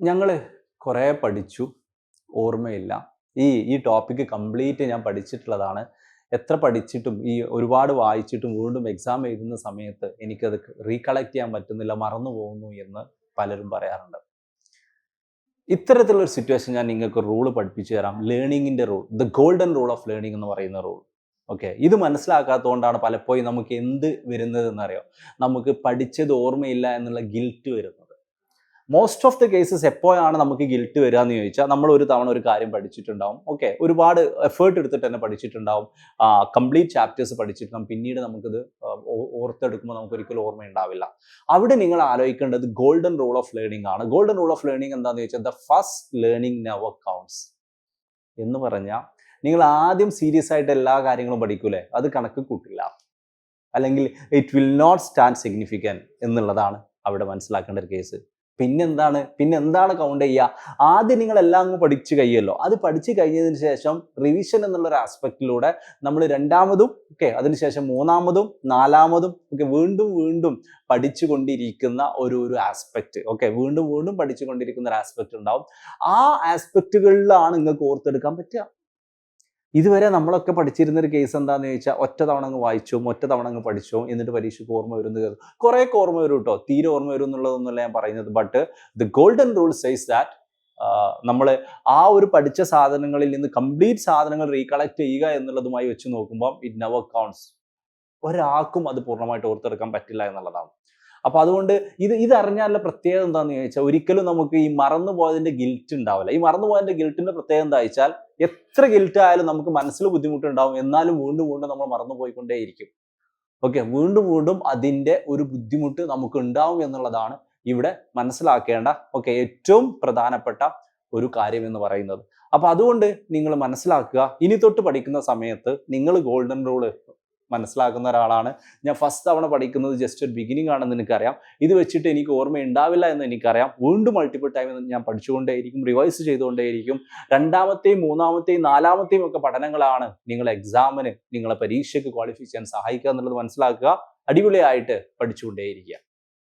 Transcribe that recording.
ഞങ്ങൾ കുറേ പഠിച്ചു. ഓർമ്മയില്ല. ഈ ഈ ടോപ്പിക്ക് കംപ്ലീറ്റ് ഞാൻ പഠിച്ചിട്ടുള്ളതാണ്. എത്ര പഠിച്ചിട്ടും ഈ ഒരുപാട് വായിച്ചിട്ടും വീണ്ടും എക്സാം എഴുതുന്ന സമയത്ത് എനിക്കത് റീകളക്ട് ചെയ്യാൻ പറ്റുന്നില്ല മറന്നു പോകുന്നു എന്ന് പലരും പറയാറുണ്ട്. ഇത്തരത്തിലുള്ള ഒരു സിറ്റുവേഷൻ ഞാൻ നിങ്ങൾക്ക് റൂൾ പഠിപ്പിച്ചു തരാം. ലേണിങ്ങിന്റെ rule the golden rule of learning എന്ന് പറയുന്ന റൂൾ ഓക്കെ ഇത് മനസ്സിലാക്കാത്തതുകൊണ്ടാണ് പലപ്പോഴും നമുക്ക് എന്ത് വരുന്നത് എന്നറിയാം നമുക്ക് പഠിച്ചത് ഓർമ്മയില്ല എന്നുള്ള ഗിൽറ്റ് വരുന്നത് മോസ്റ്റ് ഓഫ് ദി കേസസ് എപ്പോഴാണ് നമുക്ക് ഗിൽറ്റ് വരിക എന്ന് ചോദിച്ചാൽ നമ്മൾ ഒരു തവണ ഒരു കാര്യം പഠിച്ചിട്ടുണ്ടാവും. ഓക്കെ ഒരുപാട് എഫേർട്ട് എടുത്തിട്ട് തന്നെ പഠിച്ചിട്ടുണ്ടാവും. Complete chapters പഠിച്ചിട്ടുണ്ടാവും. പിന്നീട് നമുക്കിത് ഓർത്തെടുക്കുമ്പോൾ നമുക്ക് ഒരിക്കലും ഓർമ്മയുണ്ടാവില്ല. അവിടെ നിങ്ങൾ ആലോചിക്കേണ്ടത് ഗോൾഡൻ റൂൾ ഓഫ് ലേണിംഗ് ആണ്. ഗോൾഡൻ റൂൾ ഓഫ് ലേണിംഗ് എന്താണെന്ന് ചോദിച്ചാൽ the first learning never counts എന്ന് പറഞ്ഞാൽ നിങ്ങൾ ആദ്യം സീരിയസ് ആയിട്ട് എല്ലാ കാര്യങ്ങളും പഠിക്കൂലേ? അത് കണക്ക് കൂട്ടില്ല. അല്ലെങ്കിൽ it will not stand significant എന്നുള്ളതാണ് അവിടെ മനസ്സിലാക്കേണ്ട ഒരു കേസ് പിന്നെന്താണ്? പിന്നെ എന്താണ് കൗണ്ട് ചെയ്യുക? ആദ്യം നിങ്ങൾ എല്ലാം അങ്ങ് പഠിച്ചു കഴിയുമല്ലോ. അത് പഠിച്ചു കഴിഞ്ഞതിന് ശേഷം റിവിഷൻ എന്നുള്ള ഒരു ആസ്പെക്റ്റിലൂടെ നമ്മൾ രണ്ടാമതും ഓക്കെ അതിനുശേഷം മൂന്നാമതും നാലാമതും ഒക്കെ വീണ്ടും വീണ്ടും പഠിച്ചുകൊണ്ടിരിക്കുന്ന ഒരു ഒരു ആസ്പെക്റ്റ് ഓക്കെ വീണ്ടും വീണ്ടും പഠിച്ചുകൊണ്ടിരിക്കുന്ന ഒരു ആസ്പെക്റ്റ് ഉണ്ടാവും. ആ ആസ്പെക്റ്റുകളിലാണ് നിങ്ങൾക്ക് ഓർത്തെടുക്കാൻ പറ്റുക. ഇതുവരെ നമ്മളൊക്കെ പഠിച്ചിരുന്ന ഒരു കേസ് എന്താണെന്ന് ചോദിച്ചാൽ ഒറ്റ തവണ അങ്ങ് വായിച്ചു ഒറ്റ തവണ അങ്ങ് പഠിച്ചു എന്നിട്ട് പരീക്ഷയ്ക്ക് ഓർമ്മ വരുന്നത് കേൾക്കും കുറേ ഓർമ്മ വരും കേട്ടോ തീരെ ഓർമ്മ വരും എന്നുള്ളതൊന്നുമല്ല ഞാൻ പറയുന്നത്. But the golden rule says that നമ്മൾ ആ ഒരു പഠിച്ച സാധനങ്ങളിൽ നിന്ന് കംപ്ലീറ്റ് സാധനങ്ങൾ റീകളക്ട് ചെയ്യുക എന്നുള്ളതുമായി വെച്ച് നോക്കുമ്പോൾ ഇറ്റ് നവർ കൗണ്ട്സ് ഒരാൾക്കും അത് പൂർണമായിട്ട് ഓർത്തെടുക്കാൻ പറ്റില്ല എന്നുള്ളതാണ്. അപ്പൊ അതുകൊണ്ട് ഇത് ഇതറിഞ്ഞാലുള്ള പ്രത്യേകത എന്താണെന്ന് ചോദിച്ചാൽ ഒരിക്കലും നമുക്ക് ഈ മറന്നു പോയതിന്റെ ഗിൽറ്റ് ഉണ്ടാവില്ല. ഈ മറന്നു പോയതിന്റെ ഗിൽറ്റിന്റെ പ്രത്യേകത എന്താ വെച്ചാൽ എത്ര ഗിൽറ്റ് ആയാലും നമുക്ക് മനസ്സിൽ ബുദ്ധിമുട്ടുണ്ടാവും. എന്നാലും വീണ്ടും വീണ്ടും നമ്മൾ മറന്നു പോയിക്കൊണ്ടേയിരിക്കും ഓക്കെ വീണ്ടും വീണ്ടും അതിന്റെ ഒരു ബുദ്ധിമുട്ട് നമുക്ക് ഉണ്ടാവും എന്നുള്ളതാണ് ഇവിടെ മനസ്സിലാക്കേണ്ട ഓക്കെ ഏറ്റവും പ്രധാനപ്പെട്ട ഒരു കാര്യം എന്ന് പറയുന്നത്. അപ്പൊ അതുകൊണ്ട് നിങ്ങൾ മനസ്സിലാക്കുക ഇനി തൊട്ട് പഠിക്കുന്ന സമയത്ത് നിങ്ങൾ ഗോൾഡൻ റൂൾ മനസ്സിലാക്കുന്ന ഒരാളാണ്. ഞാൻ ഫസ്റ്റ് തവണ പഠിക്കുന്നത് ജസ്റ്റ് ഒരു ബിഗിനിങ് ആണെന്ന് എനിക്കറിയാം. ഇത് വെച്ചിട്ട് എനിക്ക് ഓർമ്മ ഉണ്ടാവില്ല എന്ന് എനിക്കറിയാം. വീണ്ടും മൾട്ടിപ്പിൾ ടൈം ഞാൻ പഠിച്ചുകൊണ്ടേയിരിക്കും റിവൈസ് ചെയ്തുകൊണ്ടേയിരിക്കും. രണ്ടാമത്തെയും മൂന്നാമത്തെയും നാലാമത്തെയും ഒക്കെ പഠനങ്ങളാണ് നിങ്ങളെ എക്സാമിന് നിങ്ങളെ പരീക്ഷയ്ക്ക് ക്വാളിഫൈ ചെയ്യാൻ സഹായിക്കുക എന്നുള്ളത് മനസ്സിലാക്കുക. അടിപൊളിയായിട്ട് പഠിച്ചുകൊണ്ടേയിരിക്കുക.